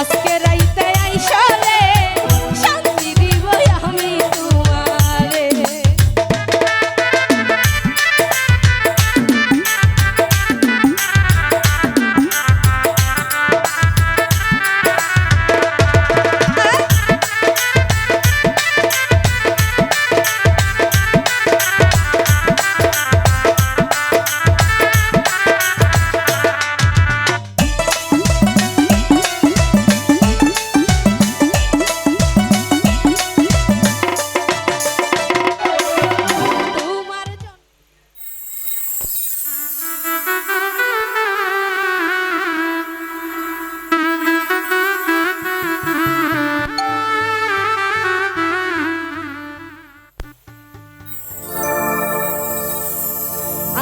আজকে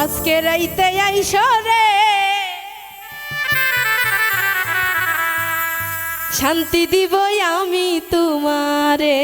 আজকে রাইতে আইসরে শান্তি দিব আমি তোমারে।